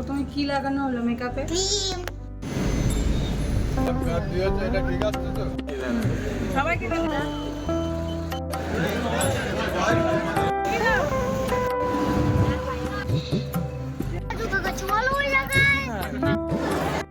প্রথমে কি লাগানো হলো মেকআপে ক্রিম। সবাইকে হয়ে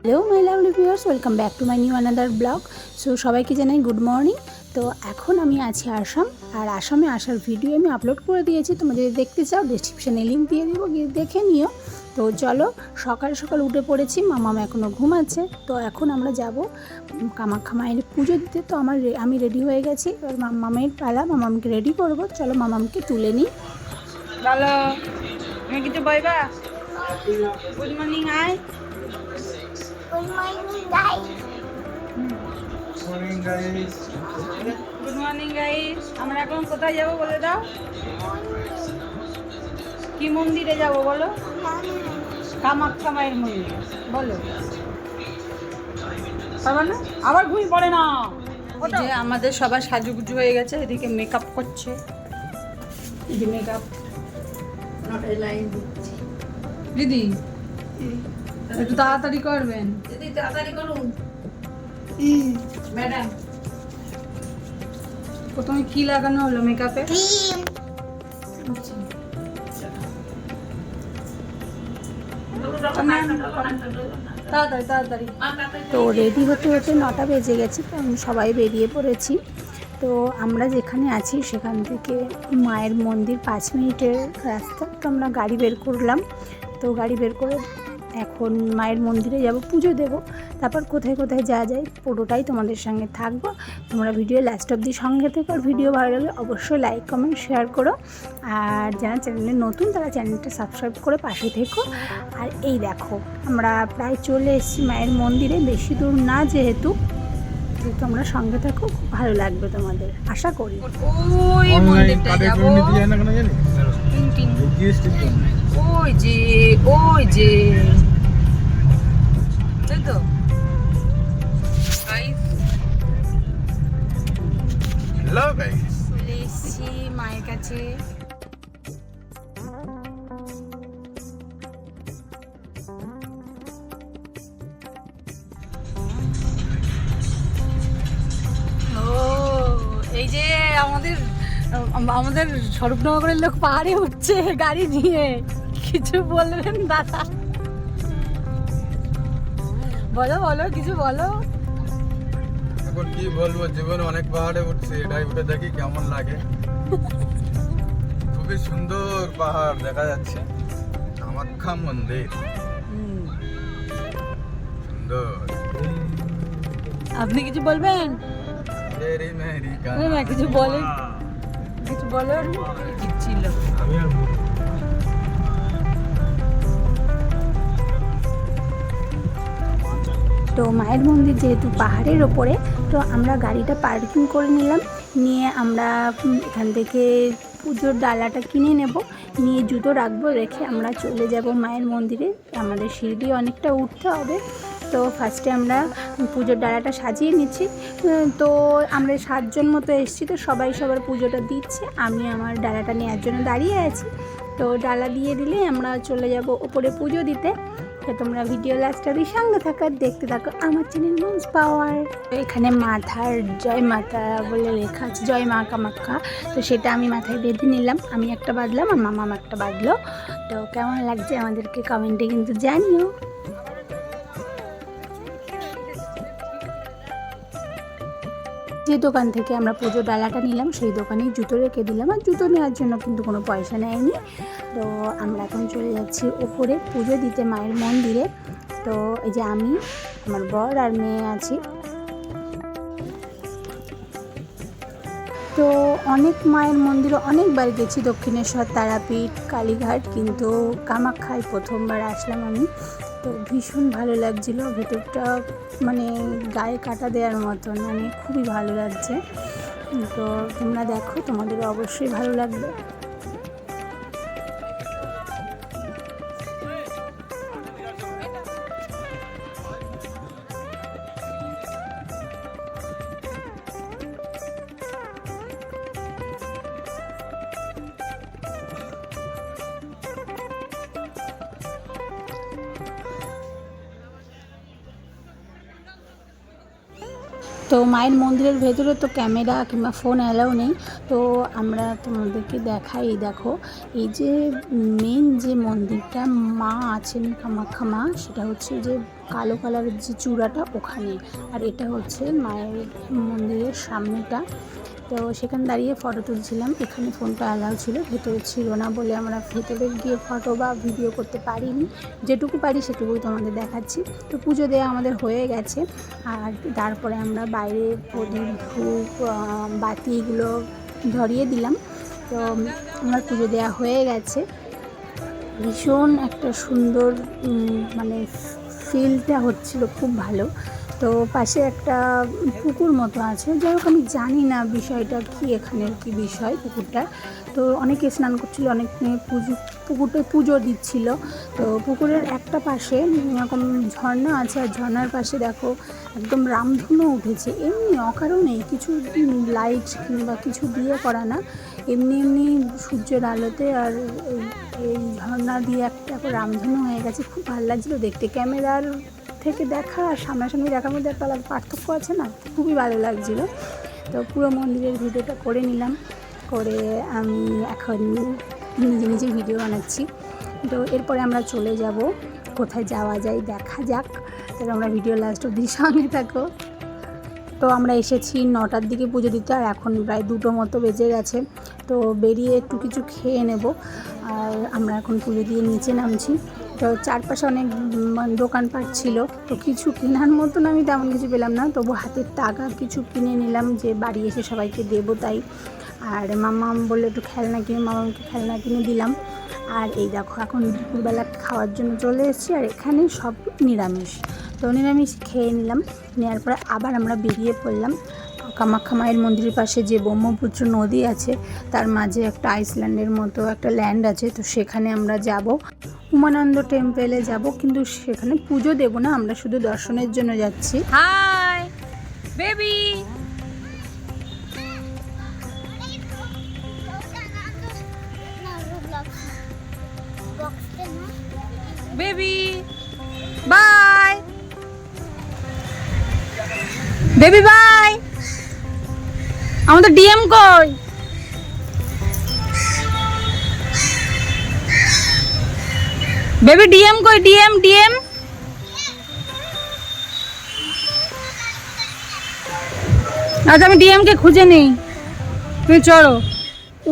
hello my lovely viewers welcome back to my new another blog so সবাইকে জানাই গুড মর্নিং তো এখন আমি আছি আসাম আর আসামে আসার ভিডিও আমি আপলোড করে দিয়েছি। তোমরা যদি দেখতে চাও ডিসক্রিপশানে লিঙ্ক দিয়ে দেবো গিয়ে দেখে নিও। তো চলো সকাল সকাল উঠে পড়েছি মামাম এখনও ঘুমাচ্ছে। তো এখন আমরা যাব কামাখ্যা মায়ের পুজো দিতে। তো আমার আমি রেডি হয়ে গেছি। এবার মাম- মামাইয়ের পালা মামামকে রেডি করব। চলো মামামকে তুলে নিই। বলো তুমি কিছু বলবা good morning I guy good morning guys আমরা এখন কোথায় যাব বলে দাও? কি মন্দিরে যাব বলো? কামাখ্যা মায়ের মন্দির। বলো। পারবা না আবার ঘুম পড়ে না। যে আমাদের সবার সাজুগুজু হয়ে গেছে এদিকে মেকআপ করছে। মেকআপ লাইন দিচ্ছি। দিদি একটু তাড়াতাড়ি করবেন। দিদি তাড়াতাড়ি করুন। ম্যাডাম প্রথমে কি লাগানো হলো মেকআপে ক্রিম। তাড়াতাড়ি তাড়াতাড়ি। তো রেডি হতে হতে নটা বেজে গেছে তো আমি সবাই বেরিয়ে পড়েছি। তো আমরা যেখানে আছি সেখান থেকে মায়ের মন্দির পাঁচ মিনিটের রাস্তা। তো আমরা গাড়ি বের করলাম। তো গাড়ি বের করে এখন মায়ের মন্দিরে যাব পুজো দেব। তারপর কোথায় কোথায় যাওয়া যায় পুরোটাই তোমাদের সঙ্গে থাকব। তোমরা ভিডিও লাস্ট অব্দি সঙ্গে থেকে। আর ভিডিও ভালো লাগলে অবশ্যই লাইক কমেন্ট শেয়ার করো। আর যারা চ্যানেলে নতুন তারা চ্যানেলটা সাবস্ক্রাইব করে পাশে থেকো। আর এই দেখো আমরা প্রায় চলে এসেছি মায়ের মন্দিরে। বেশি দূর না যেহেতু তোমরা সঙ্গে থাকো খুব ভালো লাগবে তোমাদের। আশা করি। ওই মন্দিরটা যাব। ওই যে ওই যে। তাই তো? চলে এসেছি মায়ের কাছে। ও এই যে আমাদের আমাদের স্বরূপনগরের লোক পাহাড়ে উঠছে গাড়ি নিয়ে। কিছু বলবেন দাদা? বলো বলো কিছু বলো। এখন কি বলব জীবনে অনেক পাহাড়ে উঠছি এটাই উঠে দেখি কেমন লাগে। খুবই সুন্দর পাহাড় দেখা যাচ্ছে কামাখ্যা মন্দির। সুন্দর। আপনি কিছু বলবেন? না, কিছু বলেন। কিছু বলেন ছিল। তো মায়ের মন্দির যেহেতু পাহাড়ের ওপরে, তো আমরা গাড়িটা পার্কিং করে নিলাম। নিয়ে আমরা এখান থেকে পুজোর ডালাটা কিনে নেব। নিয়ে জুতো রাখব, রেখে আমরা চলে যাব মায়ের মন্দিরে। আমাদের সিঁড়ি অনেকটা উঠতে হবে। তো ফার্স্টে আমরা পুজোর ডালাটা সাজিয়ে নিচ্ছি। তো আমরা সাতজন মতো এসেছি, তো সবাই সবার পুজোটা দিচ্ছে। আমি আমার ডালাটা নেওয়ার জন্য দাঁড়িয়ে আছি। তো ডালা দিয়ে দিলেই আমরা চলে যাব ওপরে পুজো দিতে। তো তোমরা ভিডিও লাস্টারই সঙ্গে থাকো, দেখতে থাকো আমার চ্যানেল মন্স পাওয়ার এখানে মাথার জয় মাতা বলে লেখা আছে, জয় মা কামাখ্যা তো সেটা আমি মাথায় বেঁধে নিলাম, আমি একটা বাঁধলাম, আর মামা একটা বাঁধলো। তো কেমন লাগছে আমাদেরকে কমেন্টে কিন্তু জানিও। যে দোকান থেকে আমরা পুজো ডালাটা নিলাম, সেই দোকানেই জুতো রেখে দিলাম, আর জুতো নেওয়ার জন্য কিন্তু কোনো পয়সা নেয়নি। তো আমরা এখন চলে যাচ্ছি ওপরে পুজো দিতে মায়ের মন্দিরে। তো এই যে আমি, আমার বর আর মেয়ে আছি। তো অনেক মায়ের মন্দিরে অনেকবার গেছি দক্ষিণেশ্বর তারাপীঠ, কালীঘাট, কিন্তু কামাখ্যায় প্রথমবার আসলাম আমি। তো ভীষণ ভালো লাগছিল, ভেতরটা মানে গায়ে কাটা দেওয়ার মতন মানে খুবই ভালো লাগছে। তো তোমরা দেখো, তোমাদের অবশ্যই ভালো লাগবে। তো মায়ের মন্দিরের ভেতরে তো ক্যামেরা কিংবা ফোন অ্যালাউ নেই। তো আমরা তোমাদেরকে দেখাই, দেখো, এই যে মেন যে মন্দিরটা, মা আছেন কামাখ্যা মা সেটা হচ্ছে যে কালো কালারের যে চূড়াটা ওখানে, আর এটা হচ্ছে মায়ের মন্দিরের সামনেটা। তো সেখানে দাঁড়িয়ে ফটো তুলছিলাম, এখানে ফোনটা অ্যালাউ ছিল, ভেতরে ছিল না বলে আমরা ভেতরে গিয়ে ফটো বা ভিডিও করতে পারিনি। যেটুকু পারি সেটুকুই তোমাদের দেখাচ্ছি। তো পুজো দেওয়া আমাদের হয়ে গেছে, আর তারপরে আমরা বাইরে প্রদীপ ধূপ বাতি এগুলো ধরিয়ে দিলাম। তো আমার পুজো দেওয়া হয়ে গেছে। ভীষণ একটা সুন্দর মানে ফিলটা হচ্ছিল, খুব ভালো। তো পাশে একটা পুকুর মতো আছে। যাই হোক, আমি জানি না বিষয়টা কি, এখানের কি বিষয় পুকুরটা তো অনেকে স্নান করছিল, অনেক পুজো, পুকুরটায় পুজো দিচ্ছিল। তো পুকুরের একটা পাশে এরকম ঝর্ণা আছে, আর ঝর্ণার পাশে দেখো একদম রামধনু উঠেছে। এমনি অকারণে কিছু লাইট কিংবা কিছু দিয়ে করা না। এমনি এমনি সূর্যের আলোতে আর এই- ঝর্ণা দিয়ে একটা রামধনু হয়ে গেছে। খুব ভালো লাগছিল দেখতে। ক্যামেরার থেকে দেখা আর সামনাসামনি দেখার মধ্যে একটা আলাদা পার্থক্য আছে না? খুবই ভালো লাগছিল। তো পুরো মন্দিরের ভিডিওটা করে নিলাম। করে আমি এখন নিজে নিজে ভিডিও বানাচ্ছি। তো এরপরে আমরা চলে যাব। কোথায় যাওয়া যায় দেখা যাক। তাহলে আমরা ভিডিও লাস্ট অব্দি সঙ্গে থাকো। তো আমরা এসেছি নটার দিকে পুজো দিতে, আর এখন প্রায় দুটো মতো বেজে গেছে। তো বেরিয়ে একটু কিছু খেয়ে নেব। আর আমরা এখন পুজো দিয়ে নিচে নামছি। তো চারপাশে অনেক দোকানপাট ছিল। তো কিছু কেনার মতন আমি তেমন কিছু পেলাম না। তবু হাতের টাকা কিছু কিনে নিলাম যে বাড়ি এসে সবাইকে দেবো তাই। আর মাম্মাম বললে, একটু খেলনা কিনে মামাকে খেলনা কিনে দিলাম। আর এই দেখো, এখন দুপুরবেলা খাওয়ার জন্য চলে এসেছি। আর এখানে সব নিরামিষ। তো নিরামিষ খেয়ে নিলাম। নেওয়ার পরে আবার আমরা বেরিয়ে পড়লাম। কামাখ্যা মায়ের মন্দিরের পাশে যে ব্রহ্মপুত্র নদী আছে, তার মাঝে একটা আইসল্যান্ডের মতো একটা ল্যান্ড আছে, তো সেখানে আমরা যাব। উমানন্দ টেম্পেলে যাব, কিন্তু সেখানে পুজো দেব না, আমরা শুধু দর্শনের জন্য যাচ্ছি। Hi baby baby bye baby bye আমাদের ডিএম কই? বেবি ডিএম কই? DM DM? আজ আমি ডিএম কে খুঁজে নেই। তুমি চলো।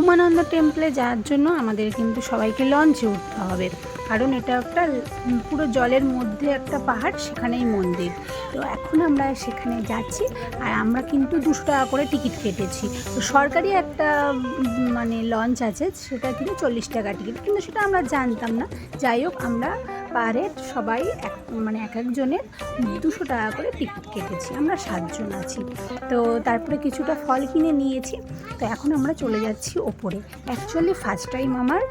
উমানন্দ টেম্পলে যাওয়ার জন্য আমাদের কিন্তু সবাইকে লঞ্চে উঠতে হবে। কারণ এটা একটা পুরো জলের মধ্যে একটা পাহাড়, সেখানেই মন্দির। তো এখন আমরা সেখানে যাচ্ছি, আর আমরা কিন্তু দুশো টাকা করে টিকিট কেটেছি। তো সরকারি একটা মানে লঞ্চ আছে, সেটা কিন্তু চল্লিশ টাকা টিকিট। কিন্তু সেটা আমরা জানতাম না। যাই হোক, আমরা পারে, সবাই এক মানে এক একজনের দুশো টাকা করে টিকিট কেটেছি, আমরা সাতজন আছি। তো তারপরে কিছুটা ফল কিনে নিয়েছি, তো এখন আমরা চলে যাচ্ছি ওপরে। অ্যাকচুয়ালি ফার্স্ট টাইম আমার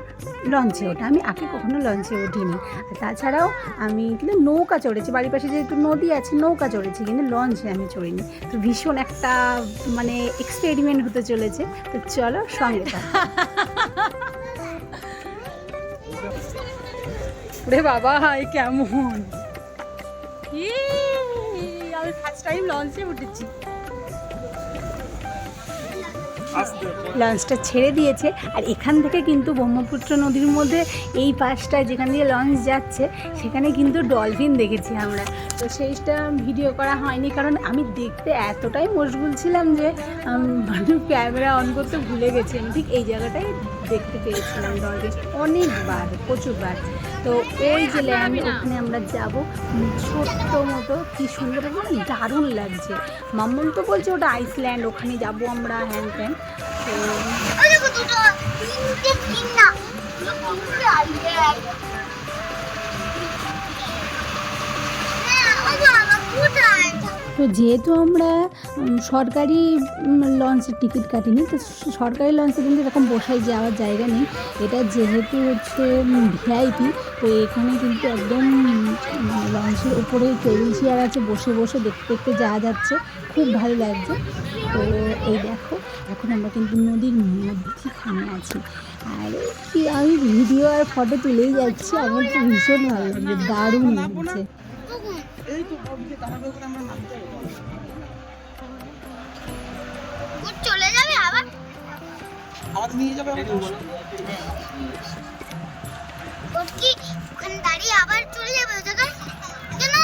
লঞ্চে ওঠা, আমি আগে কখনো লঞ্চে উঠিনি তাছাড়াও আমি কিন্তু নৌকা চড়েছি, বাড়ির পাশে যেহেতু নদী আছে, নৌকা চড়েছি, কিন্তু লঞ্চে আমি চড়িনি। তো ভীষণ একটা মানে এক্সপেরিমেন্ট হতে চলেছে, তো চলো সঙ্গে। রে বাবা হাই কেমন? আমি ফার্স্ট টাইম লঞ্চে উঠেছি। লঞ্চটা ছেড়ে দিয়েছে, আর এখান থেকে কিন্তু ব্রহ্মপুত্র নদীর মধ্যে এই পাশটায় যেখান দিয়ে লঞ্চ যাচ্ছে, সেখানে কিন্তু ডলফিন দেখেছি আমরা। তো সেইটা ভিডিও করা হয়নি, কারণ আমি দেখতে এতটাই মশগুল ছিলাম যে ক্যামেরা অন করতে ভুলে গেছি। আমি ঠিক এই জায়গাটাই দেখতে পেয়েছিলাম ডলফিন অনেকবার, প্রচুরবার। তো ওই যে ল্যান্ড, ওখানে আমরা যাব। ছোট্ট মতো, কি সুন্দর দারুণ লাগছে। মাম্মন তো বলছে ওটা আইসল্যান্ড, ওখানে যাব আমরা, হ্যান ত্যান। তো তো যেহেতু আমরা সরকারি লঞ্চের টিকিট কাটিনি, তো সরকারি লঞ্চে কিন্তু এরকম বসাই যাওয়ার জায়গা নেই। এটা যেহেতু হচ্ছে ভিআইপি তো এখানে কিন্তু একদম লঞ্চের উপরে টেবিল চেয়ার আছে, বসে বসে দেখতে দেখতে যাওয়া যাচ্ছে। খুব ভালো লাগছে। তো এই দেখো, এখন আমরা কিন্তু নদীর মধ্যখানে আছি। আর আমি ভিডিও আর ফটো তুলেই যাচ্ছি, আমার তো ভীষণ ভালো লাগছে, দারুণ লাগছে। ও চলে যাবে আবার? আবার নিয়ে যাবে আমাকে বলো। ও কি ওখানে দাঁড়িয়ে আবার চলে যাবে ওই জায়গায়? কেন?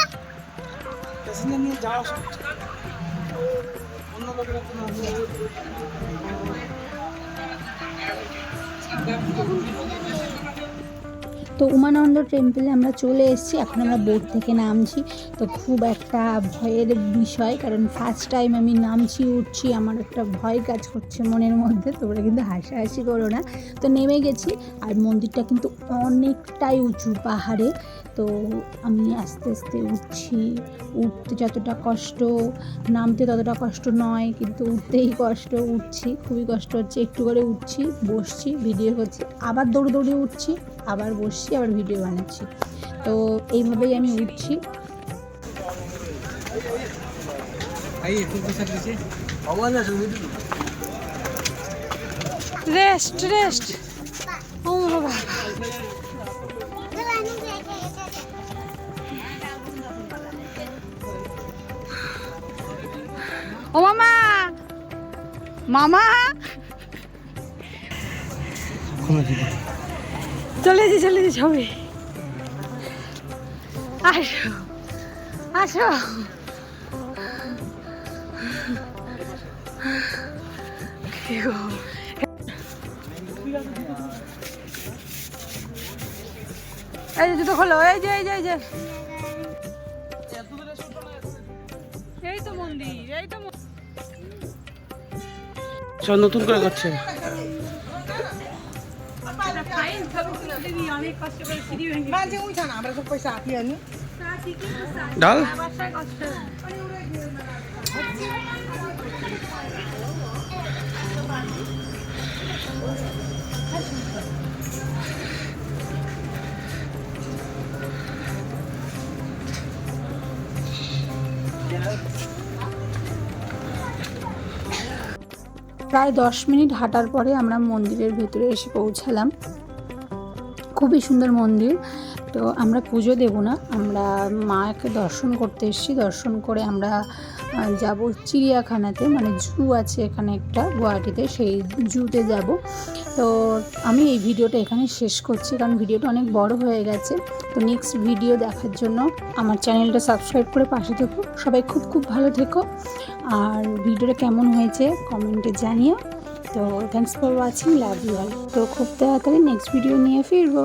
প্যাসেঞ্জার নিয়ে যাওয়া আসা করছে। অন্য লোকেরা তো না তো উমানন্দ টেম্পলে আমরা চলে এসেছি, এখন আমরা বোট থেকে নামছি। তো খুব একটা ভয়ের বিষয়, কারণ ফার্স্ট টাইম আমি নামছি, উঠছি, আমার একটা ভয় কাজ করছে মনের মধ্যে, তোমরা কিন্তু হাসাহাসি করো না। তো নেমে গেছি, আর মন্দিরটা কিন্তু অনেকটাই উঁচু পাহাড়ে। তো আমি আস্তে আস্তে উঠছি, উঠতে যতটা কষ্ট, নামতে ততটা কষ্ট নয়, কিন্তু উঠতেই কষ্ট, উঠছি। খুবই কষ্ট হচ্ছে, একটু করে উঠছি, বসছি ভিডিও করছি, আবার দৌড়ে দৌড়ে উঠছি। আবার বসছি আবার ভিডিও বানাচ্ছি। তো এইভাবেই আমি উঠছি। রেস্ট রেস্ট ও বাবা। ও মামা! মামা! চলে যে চলে যে হবে আসো আসো। এই যে জুতো খোলো, এই যে এই যে এই যে। এই তো মন্দির, এই তো নতুন করে করছে। অনেক কষ্ট করে আমরা সব পয়সা আতি আনি। ডাল? ডাল প্রায় দশ মিনিট হাঁটার পরে আমরা মন্দিরের ভেতরে এসে পৌঁছালাম। খুবই সুন্দর মন্দির। তো আমরা পুজো দেব না, আমরা মাকে দর্শন করতে এসেছি। দর্শন করে আমরা যাব চিড়িয়াখানাতে। মানে জু আছে এখানে একটা, গুয়াহাটিতে। সেই জুতে যাব। তো আমি এই ভিডিওটা এখানে শেষ করছি, কারণ ভিডিওটা অনেক বড় হয়ে গেছে। তো নেক্সট ভিডিও দেখার জন্য আমার চ্যানেলটা সাবস্ক্রাইব করে পাশে থেকো। সবাই খুব খুব ভালো থেকো। আর ভিডিওটা কেমন হয়েছে কমেন্টে জানিও। তো thanks for watching love you all তো খুব তাড়াতাড়ি নেক্সট ভিডিও নিয়ে ফিরবো।